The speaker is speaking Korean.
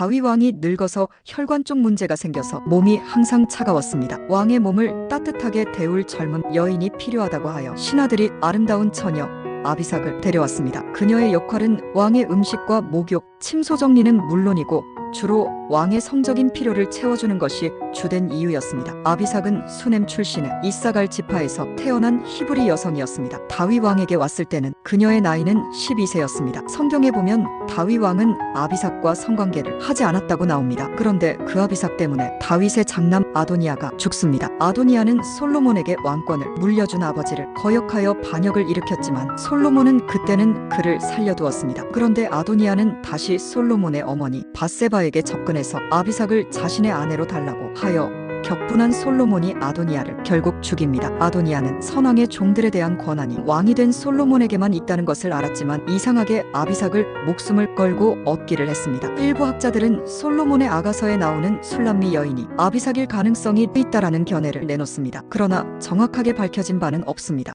다윗 왕이 늙어서 혈관 쪽 문제가 생겨서 몸이 항상 차가웠습니다. 왕의 몸을 따뜻하게 데울 젊은 여인이 필요하다고 하여 신하들이 아름다운 처녀 아비삭을 데려왔습니다. 그녀의 역할은 왕의 음식과 목욕, 침소 정리는 물론이고 주로 왕의 성적인 필요를 채워주는 것이 주된 이유였습니다. 아비삭은 수넴 출신의 이사갈 지파에서 태어난 히브리 여성이었습니다. 다윗 왕에게 왔을 때는 그녀의 나이는 12세였습니다. 성경에 보면 다윗 왕은 아비삭과 성관계를 하지 않았다고 나옵니다. 그런데 그 아비삭 때문에 다윗의 장남 아도니아가 죽습니다. 아도니아는 솔로몬에게 왕권을 물려준 아버지를 거역하여 반역을 일으켰지만 솔로몬은 그때는 그를 살려두었습니다. 그런데 아도니아는 다시 솔로몬의 어머니 바세바에게 접근해서 아비삭을 자신의 아내로 달라고 하여 격분한 솔로몬이 아도니아를 결국 죽입니다. 아도니아는 선왕의 종들에 대한 권한이 왕이 된 솔로몬에게만 있다는 것을 알았지만 이상하게 아비삭을 목숨을 걸고 얻기를 했습니다. 일부 학자들은 솔로몬의 아가서에 나오는 술람미 여인이 아비삭일 가능성이 있다라는 견해를 내놓습니다. 그러나 정확하게 밝혀진 바는 없습니다.